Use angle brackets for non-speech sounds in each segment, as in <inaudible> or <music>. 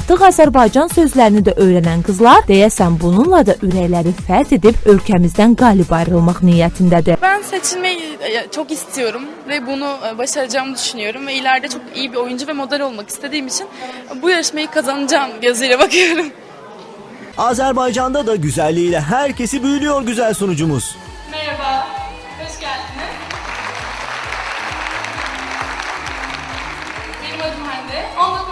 Artıq Azərbaycan sözlərini də öyrənən qızlar deyəsən bununla da ürəkləri fəth edib ölkəmizdən qalib ayrılmaq niyyətindədir. Ben seçilmeyi e, çok istiyorum ve bunu e, başaracağımı düşünüyorum ve ileride çok iyi bir oyuncu ve model olmak istediğim için bu yarışmayı kazanacağım gözüyle bakıyorum. Azerbaycan'da da güzelliğiyle herkesi büyülüyor güzel sunucumuz. Merhaba, hoş geldiniz. Benim adım Hande, 19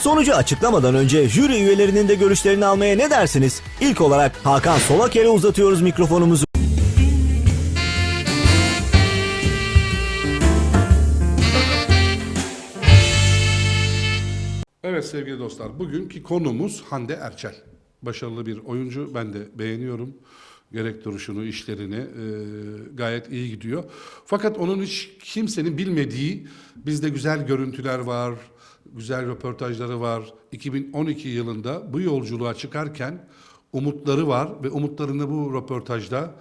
Sonucu açıklamadan önce jüri üyelerinin de görüşlerini almaya ne dersiniz? İlk olarak Hakan Solaker'e uzatıyoruz mikrofonumuzu. Evet sevgili dostlar, bugünkü konumuz Hande Erçel. Başarılı bir oyuncu, ben de beğeniyorum. Gerek duruşunu, işlerini e, gayet iyi gidiyor. Fakat onun hiç kimsenin bilmediği, bizde güzel görüntüler var, güzel röportajları var. 2012 yılında bu yolculuğa çıkarken umutları var ve umutlarını bu röportajda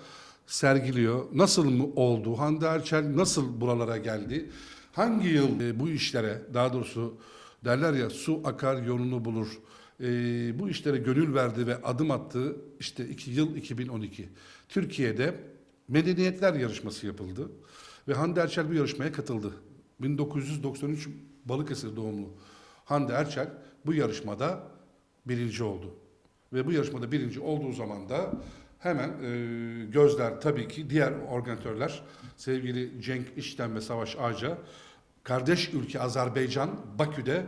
sergiliyor. Nasıl mı oldu? Hande Erçel nasıl buralara geldi? Hangi yıl e, bu işlere, daha doğrusu derler ya su akar yolunu bulur. E, bu işlere gönül verdi ve adım attı. İşte yıl 2012. Türkiye'de medeniyetler yarışması yapıldı ve Hande Erçel bu yarışmaya katıldı. 1993 Balıkesir doğumlu Hande Erçel bu yarışmada birinci oldu. Ve bu yarışmada birinci olduğu zaman da hemen e, gözler tabii ki diğer organizatörler sevgili Cenk İşten ve Savaş Ağaca kardeş ülke Azerbaycan Bakü'de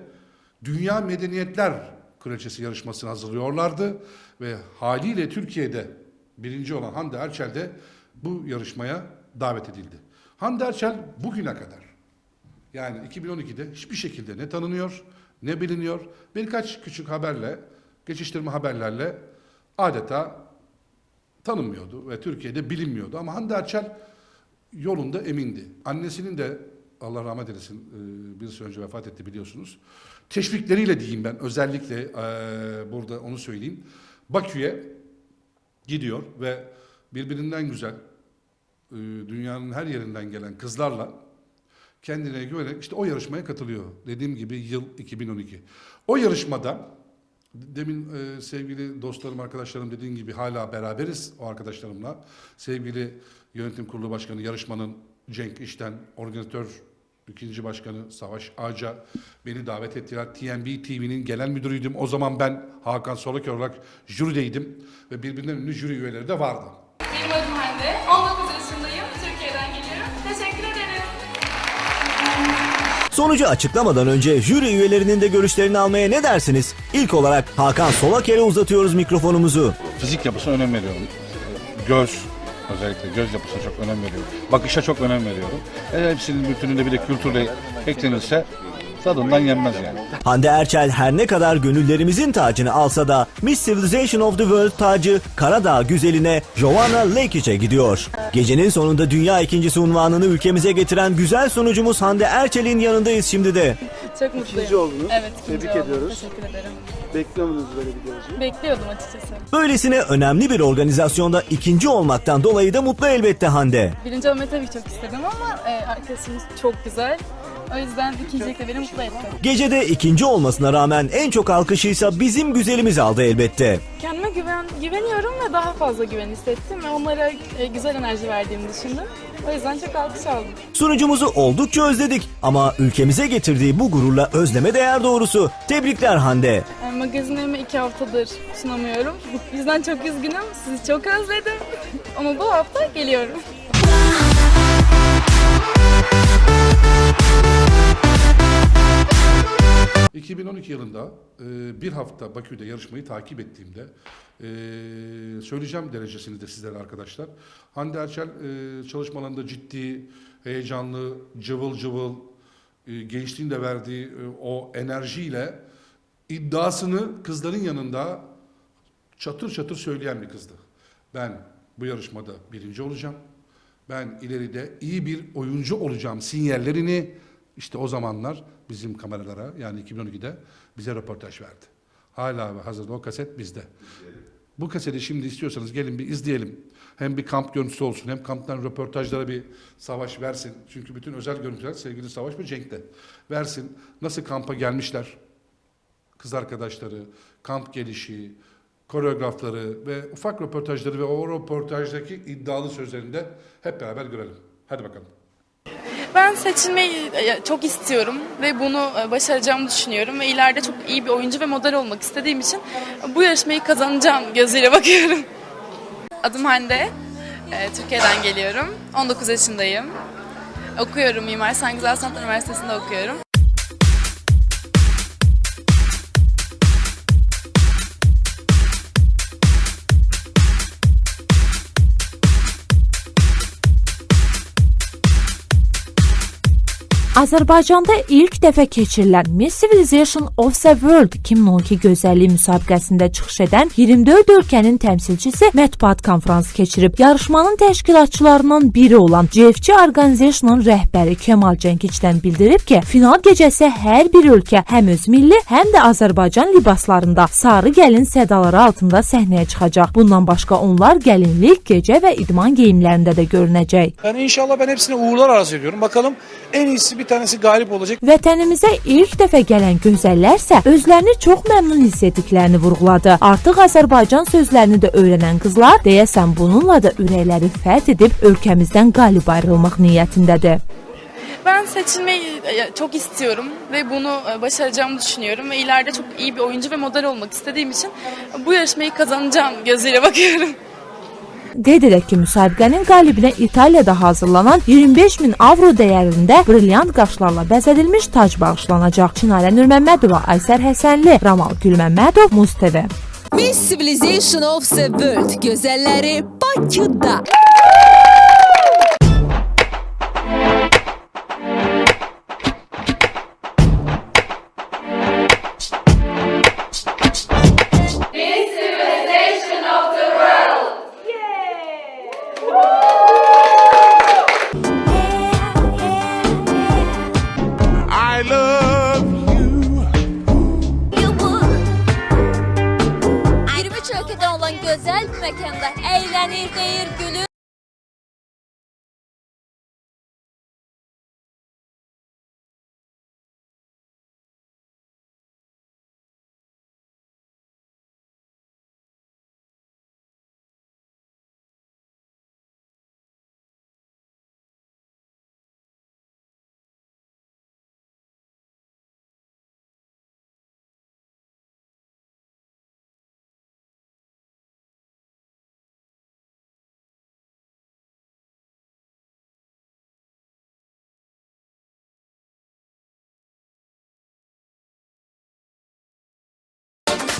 Dünya Medeniyetler Kraliçesi yarışmasını hazırlıyorlardı ve haliyle Türkiye'de birinci olan Hande Erçel de bu yarışmaya davet edildi. Hande Erçel bugüne kadar yani 2012'de hiçbir şekilde ne tanınıyor ne biliniyor. Birkaç küçük haberle, geçiştirme haberlerle adeta tanınmıyordu ve Türkiye'de bilinmiyordu. Ama Hande Erçel yolunda emindi. Annesinin de Allah rahmet eylesin e, bir süre önce vefat etti biliyorsunuz. Teşvikleriyle diyeyim ben özellikle e, burada onu söyleyeyim. Bakü'ye gidiyor ve birbirinden güzel e, dünyanın her yerinden gelen kızlarla kendine güvenerek işte o yarışmaya katılıyor. Dediğim gibi yıl 2012. O yarışmada demin e, sevgili dostlarım, arkadaşlarım dediğim gibi hala beraberiz o arkadaşlarımla. Sevgili yönetim kurulu başkanı yarışmanın Cenk İşten, organizatör ikinci başkanı Savaş Ağaca beni davet ettiler. TNB TV'nin genel müdürüydüm. O zaman ben Hakan Solakör olarak jürideydim ve birbirinden ünlü jüri üyeleri de vardı. Benim adım Hande, 19 yaşındayım, Sonucu açıklamadan önce jüri üyelerinin de görüşlerini almaya ne dersiniz? İlk olarak Hakan Solaker'e uzatıyoruz mikrofonumuzu. fizik yapısına önem veriyorum. Göz özellikle göz yapısına çok önem veriyorum. Bakışa çok önem veriyorum. E, hepsinin bütününde bir de kültürle eklenirse tadından yenmez yani. Hande Erçel her ne kadar gönüllerimizin tacını alsa da Miss Civilization of the World tacı Karadağ güzeline Joanna Lakic'e gidiyor. Gecenin sonunda dünya ikincisi unvanını ülkemize getiren güzel sunucumuz Hande Erçel'in yanındayız şimdi de. Çok mutluyum. İkinci oldunuz. Evet, ikinci Tebrik oldum. ediyoruz. Teşekkür ederim. Bekliyor muydunuz böyle bir yarışı? Bekliyordum açıkçası. Böylesine önemli bir organizasyonda ikinci olmaktan dolayı da mutlu elbette Hande. Birinci olmayı tabii çok istedim ama e, arkadaşımız çok güzel. O yüzden ikincilik de beni mutlu etti. Gecede ikinci olmasına rağmen en çok alkışıysa bizim güzelimiz aldı elbette. Kendime güven, güveniyorum ve daha fazla güven hissettim ve onlara e, güzel enerji verdiğimi düşündüm. O yüzden çok alkış aldım. Sunucumuzu oldukça özledik ama ülkemize getirdiği bu gururla özleme değer doğrusu. Tebrikler Hande. E, magazinlerimi iki haftadır sunamıyorum. <laughs> Bu yüzden çok üzgünüm. Sizi çok özledim. <laughs> ama bu hafta geliyorum. 2012 yılında e, bir hafta Bakü'de yarışmayı takip ettiğimde e, söyleyeceğim derecesini de sizlere arkadaşlar. Hande Erçel e, çalışmalarında ciddi, heyecanlı, cıvıl cıvıl, e, gençliğinde verdiği e, o enerjiyle iddiasını kızların yanında çatır çatır söyleyen bir kızdı. Ben bu yarışmada birinci olacağım. Ben ileride iyi bir oyuncu olacağım sinyallerini işte o zamanlar bizim kameralara yani 2012'de bize röportaj verdi. Hala ve hazırda o kaset bizde. Bu kaseti şimdi istiyorsanız gelin bir izleyelim. Hem bir kamp görüntüsü olsun hem kamptan röportajlara bir Savaş versin. Çünkü bütün özel görüntüler sevgili Savaş ve Cenk'te. Versin. Nasıl kampa gelmişler? Kız arkadaşları, kamp gelişi, koreografları ve ufak röportajları ve o röportajdaki iddialı sözlerini de hep beraber görelim. Hadi bakalım. Ben seçilmeyi e, çok istiyorum ve bunu e, başaracağımı düşünüyorum ve ileride çok iyi bir oyuncu ve model olmak istediğim için bu yarışmayı kazanacağım gözüyle <laughs> bakıyorum. Adım Hande. E, Türkiye'den geliyorum. 19 yaşındayım. Okuyorum Mimar Sinan Güzel Sanatlar Üniversitesi'nde okuyorum. Azərbaycanda ilk dəfə keçirilən Miss Civilization of the World 2012 gözəllik müsabiqəsində çıxış edən 24 ölkənin təmsilçisi mətbuat konfransı keçirib. Yarışmanın təşkilatçılarından biri olan CFC Organization-ın rəhbəri Kemal Cəngiçdən bildirib ki, final gecəsi hər bir ölkə həm öz milli, həm də Azərbaycan libaslarında sarı gəlin sədaları altında səhnəyə çıxacaq. Bundan başqa onlar gəlinlik, gecə və idman geyimlərində də görünəcək. Yani inşallah ben hepsine uğurlar arz ediyorum. Bakalım en iyisi bir tanesi galip olacak. Vətənimizə ilk dəfə gələn gözəllərsə özlərini çox məmnun hiss etdiklərini vurğuladı. Artıq Azərbaycan sözlərini də öyrənən qızlar deyəsən bununla da ürəkləri fəth edib ölkəmizdən qalib ayrılmaq niyyətindədir. Ben seçilmeyi e, çok istiyorum ve bunu e, başaracağımı düşünüyorum ve ileride çok iyi bir oyuncu ve model olmak istediğim için bu yarışmayı kazanacağım gözüyle bakıyorum. Qeyd edək ki, müsabiqənin qalibinə İtaliyada hazırlanan 25 min avro dəyərində brilyant qaşlarla bəzədilmiş tac bağışlanacaq. Çinarə Nurməmmədova, Aysər Həsənli, Ramal Gülməmmədov, Muz TV. Miss Civilization of the World gözəlləri Bakıda.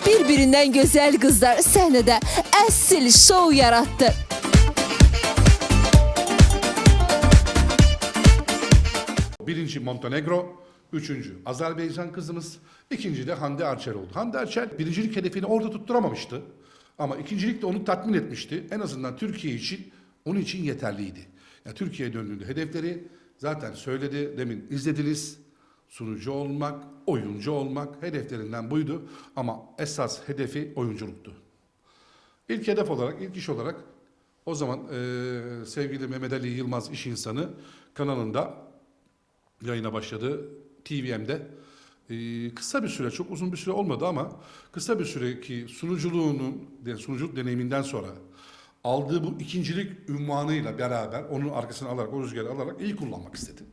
Bir-birindən gözəl qızlar səhnədə əsl şou yaratdı. Birinci Montenegro, üçüncü Azerbaycan kızımız, ikinci de Hande Erçel oldu. Hande Erçel birincilik hedefini orada tutturamamıştı. Ama ikincilik de onu tatmin etmişti. En azından Türkiye için, onun için yeterliydi. Yani Türkiye'ye döndüğünde hedefleri zaten söyledi, demin izlediniz. Sunucu olmak, oyuncu olmak hedeflerinden buydu. Ama esas hedefi oyunculuktu. İlk hedef olarak, ilk iş olarak o zaman eee, sevgili Mehmet Ali Yılmaz iş insanı kanalında yayına başladı. TVM'de. Ee, kısa bir süre, çok uzun bir süre olmadı ama kısa bir süreki sunuculuğunun, sunuculuk deneyiminden sonra aldığı bu ikincilik ünvanıyla beraber onun arkasına alarak, o rüzgarı alarak iyi kullanmak istedi.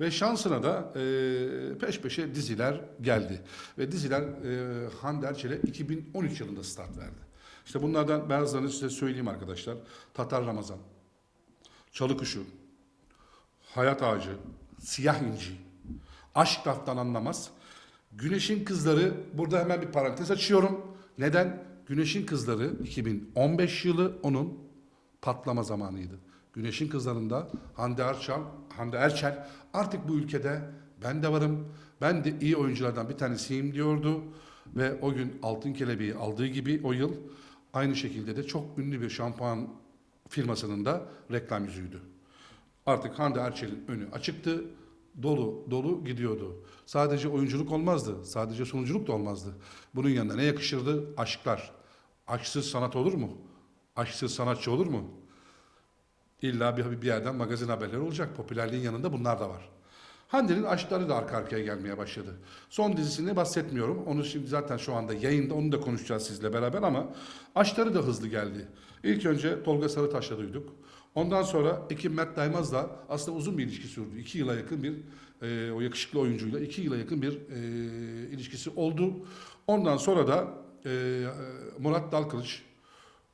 Ve şansına da e, peş peşe diziler geldi. Ve diziler e, Hande Erçel'e 2013 yılında start verdi. İşte bunlardan bazılarını size söyleyeyim arkadaşlar. Tatar Ramazan, Çalı Kuşu, Hayat Ağacı, Siyah İnci, Aşk Laftan Anlamaz. Güneşin Kızları, burada hemen bir parantez açıyorum. Neden? Güneşin Kızları 2015 yılı onun patlama zamanıydı. Güneşin Kızları'nda Hande Erçel, Hande Erçel artık bu ülkede ben de varım, ben de iyi oyunculardan bir tanesiyim diyordu. Ve o gün Altın Kelebeği aldığı gibi o yıl aynı şekilde de çok ünlü bir şampuan firmasının da reklam yüzüydü. Artık Hande Erçel'in önü açıktı. Dolu dolu gidiyordu. Sadece oyunculuk olmazdı. Sadece sunuculuk da olmazdı. Bunun yanında ne yakışırdı? Aşklar. Aşksız sanat olur mu? Aşksız sanatçı olur mu? İlla bir, bir yerden magazin haberleri olacak. Popülerliğin yanında bunlar da var. Hande'nin aşkları da arka arkaya gelmeye başladı. Son dizisini bahsetmiyorum. Onu şimdi zaten şu anda yayında onu da konuşacağız sizle beraber ama aşkları da hızlı geldi. İlk önce Tolga Sarıtaş'la duyduk. Ondan sonra Ekim Mert Daymaz'la aslında uzun bir ilişki sürdü. İki yıla yakın bir e, o yakışıklı oyuncuyla iki yıla yakın bir e, ilişkisi oldu. Ondan sonra da e, Murat Dalkılıç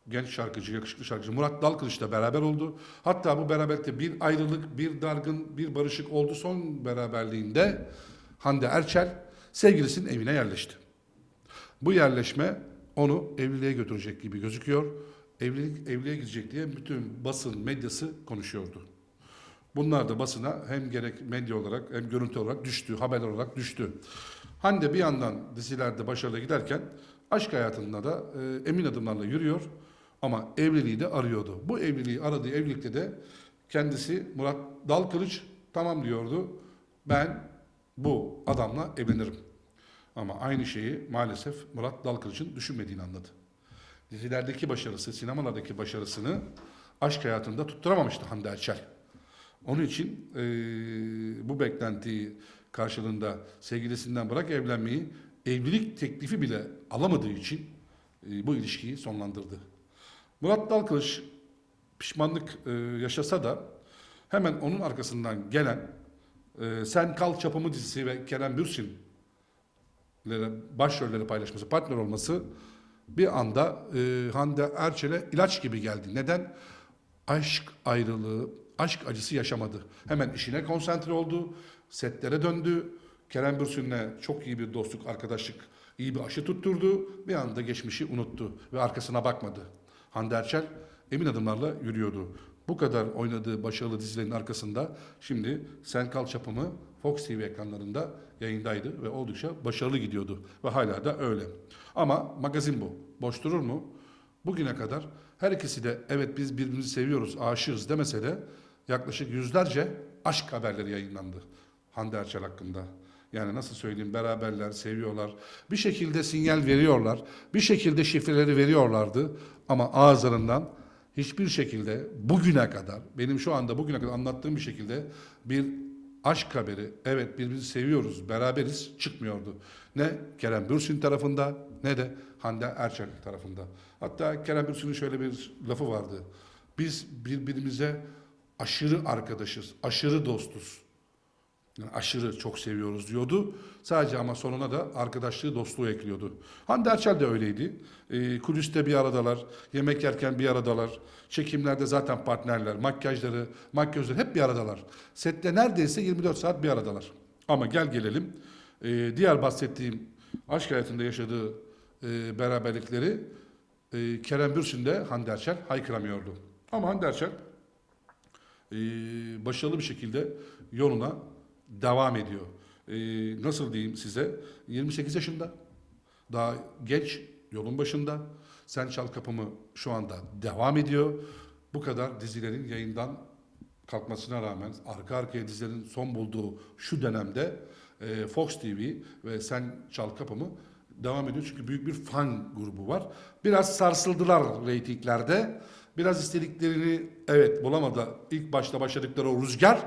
genç şarkıcı, yakışıklı şarkıcı Murat Dalkılıç'la beraber oldu. Hatta bu beraberlikte bir ayrılık, bir dargın, bir barışık oldu. Son beraberliğinde Hande Erçel sevgilisinin evine yerleşti. Bu yerleşme onu evliliğe götürecek gibi gözüküyor. Evlilik evliliğe gidecek diye bütün basın medyası konuşuyordu. Bunlar da basına hem gerek medya olarak hem görüntü olarak düştü, haberler olarak düştü. Hande bir yandan dizilerde başarılı giderken aşk hayatında da e, emin adımlarla yürüyor ama evliliği de arıyordu. Bu evliliği aradığı evlilikte de kendisi Murat Dalkılıç tamam diyordu. Ben bu adamla evlenirim. Ama aynı şeyi maalesef Murat Dalkılıç'ın düşünmediğini anladı. Dizilerdeki başarısı, sinemalardaki başarısını aşk hayatında tutturamamıştı Hande Erçel. Onun için eee, bu beklentiyi karşılığında sevgilisinden bırak evlenmeyi, evlilik teklifi bile alamadığı için eee, bu ilişkiyi sonlandırdı. Murat Dalkılıç pişmanlık eee, yaşasa da hemen onun arkasından gelen eee, Sen Kal Çapımı dizisi ve Kerem Bürsin başrolleri paylaşması, partner olması bir anda e, Hande Erçel'e ilaç gibi geldi. Neden? Aşk ayrılığı, aşk acısı yaşamadı. Hemen işine konsantre oldu, setlere döndü. Kerem Bürsin'le çok iyi bir dostluk, arkadaşlık, iyi bir aşı tutturdu. Bir anda geçmişi unuttu ve arkasına bakmadı. Hande Erçel emin adımlarla yürüyordu. Bu kadar oynadığı başarılı dizilerin arkasında şimdi Sen Kal Çapımı Fox TV ekranlarında yayındaydı ve oldukça başarılı gidiyordu ve hala da öyle. Ama magazin bu. Boş durur mu? Bugüne kadar her ikisi de evet biz birbirimizi seviyoruz, aşığız demese de yaklaşık yüzlerce aşk haberleri yayınlandı Hande Erçel hakkında. Yani nasıl söyleyeyim beraberler, seviyorlar. Bir şekilde sinyal veriyorlar. Bir şekilde şifreleri veriyorlardı. Ama ağızlarından hiçbir şekilde bugüne kadar, benim şu anda bugüne kadar anlattığım bir şekilde bir aşk haberi, evet birbirimizi seviyoruz, beraberiz çıkmıyordu. Ne Kerem Bürsin tarafında ne de Hande Erçel tarafında. Hatta Kerem Bürsin'in şöyle bir lafı vardı. Biz birbirimize aşırı arkadaşız, aşırı dostuz. Yani aşırı çok seviyoruz diyordu. Sadece ama sonuna da arkadaşlığı, dostluğu ekliyordu. Hande Erçel de öyleydi. Ee, kuliste bir aradalar, yemek yerken bir aradalar, çekimlerde zaten partnerler, makyajları, makyözleri hep bir aradalar. Sette neredeyse 24 saat bir aradalar. Ama gel gelelim, ee, diğer bahsettiğim aşk hayatında yaşadığı e, beraberlikleri e, Kerem Bürsin de Hande Erçel haykıramıyordu. Ama Hande Erçel e, başarılı bir şekilde yoluna devam ediyor. E, nasıl diyeyim size? 28 yaşında. Daha genç, yolun başında. Sen Çal Kapımı şu anda devam ediyor. Bu kadar dizilerin yayından kalkmasına rağmen arka arkaya dizilerin son bulduğu şu dönemde e, Fox TV ve Sen Çal Kapımı devam ediyor. Çünkü büyük bir fan grubu var. Biraz sarsıldılar reytinglerde. Biraz istediklerini evet bulamadı. İlk başta başladıkları o rüzgar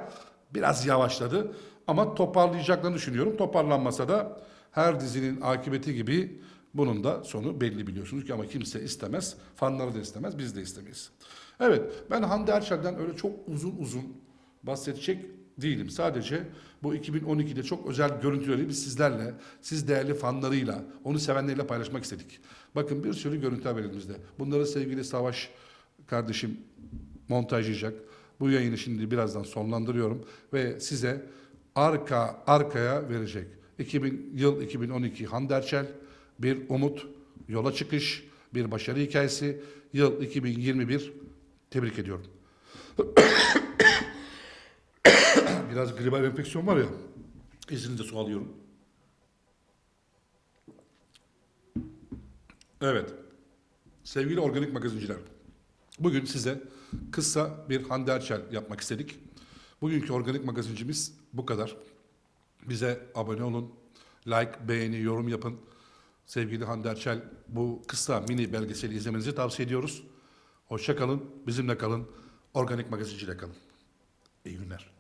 biraz yavaşladı. Ama toparlayacaklarını düşünüyorum. Toparlanmasa da her dizinin akıbeti gibi bunun da sonu belli biliyorsunuz ki ama kimse istemez. Fanları da istemez, biz de istemeyiz. Evet, ben Hande Erçel'den öyle çok uzun uzun bahsedecek değilim. Sadece bu 2012'de çok özel görüntüleri biz sizlerle, siz değerli fanlarıyla, onu sevenleriyle paylaşmak istedik. Bakın bir sürü görüntü haberimizde. Bunları sevgili Savaş kardeşim montajlayacak. Bu yayını şimdi birazdan sonlandırıyorum ve size arka arkaya verecek. 2000 yıl 2012 Hande Erçel bir umut, yola çıkış, bir başarı hikayesi. Yıl 2021 tebrik ediyorum. <coughs> Biraz gribal enfeksiyon var ya. İzninizle su alıyorum. Evet. Sevgili organik magazinciler. Bugün size kısa bir Hande Erçel yapmak istedik. Bugünkü organik magazincimiz bu kadar. Bize abone olun, like, beğeni, yorum yapın. Sevgili Hande Erçel bu kısa mini belgeseli izlemenizi tavsiye ediyoruz. Hoşça kalın, bizimle kalın, organik magazinciyle kalın. İyi günler.